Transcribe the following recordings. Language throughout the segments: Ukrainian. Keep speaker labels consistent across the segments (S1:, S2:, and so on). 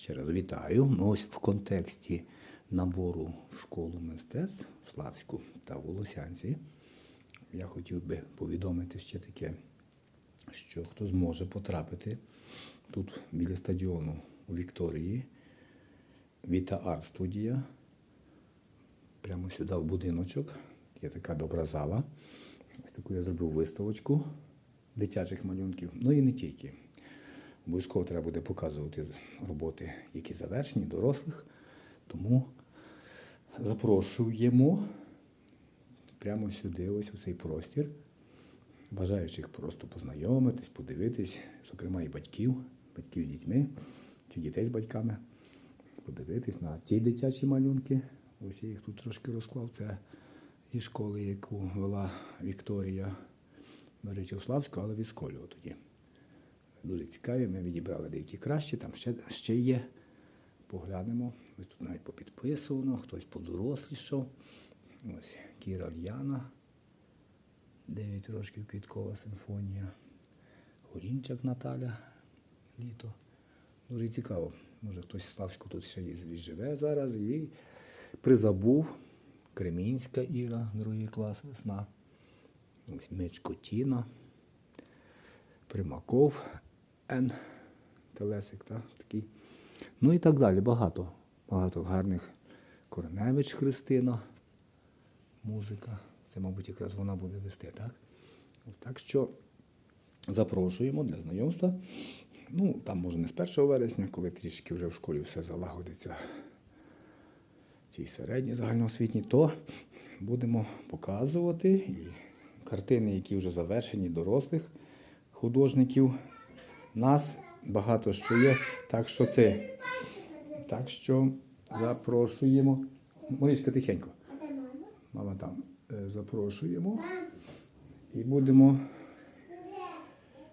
S1: Ще раз вітаю. Ну, Ось в контексті набору в школу мистецтв Славську та в Волосянці. Я хотів би повідомити ще таке, що хто зможе потрапити тут біля стадіону у Вікторії. Віта Арт студія. Прямо сюди в будиночок. Є така добра зала. Ось таку я зробив виставочку дитячих малюнків. Ну і не тільки. Обов'язково треба буде показувати роботи, які завершені, дорослих. Тому запрошуємо прямо сюди, ось у цей простір. Бажаючих просто познайомитись, подивитись, зокрема і батьків, батьків з дітьми чи дітей з батьками. Подивитись на ці дитячі малюнки. Ось я їх тут трошки розклав. Це зі школи, яку вела Вікторія Славську, але від тоді. Дуже цікаві. Ми відібрали деякі кращі, там ще, ще є. Поглянемо. Ось тут навіть попідписувано, хтось подорослішав. Ось Кіра Льяна. Дев'ять років квіткова симфонія. Горінчак Наталя. Літо. Дуже цікаво. Може хтось з Славську тут ще і живе зараз і призабув. Кремінська Іра, другий клас весна. Ось Мичко Тіна. Примаков Н. Телесик, так, такий. Ну і так далі. Багато. Багато гарних. Корневич Христина. Музика. Це, мабуть, якраз вона буде вести, так? Так що запрошуємо для знайомства. Ну, там може не з 1 вересня, коли трішки вже в школі все залагодиться цій середній загальноосвітній, то будемо показувати і картини, які вже завершені дорослих художників. Нас багато що є. Так що це. Так що запрошуємо. Марічка, тихенько. Мама там. Е, Запрошуємо. І будемо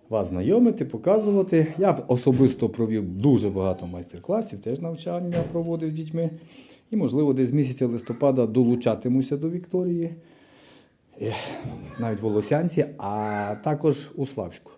S1: вас знайомити, показувати. Я особисто провів дуже багато майстер-класів, теж навчання проводив з дітьми. І, можливо, десь з місяця листопада долучатимуся до Вікторії, навіть в Волосянці, а також у Славську.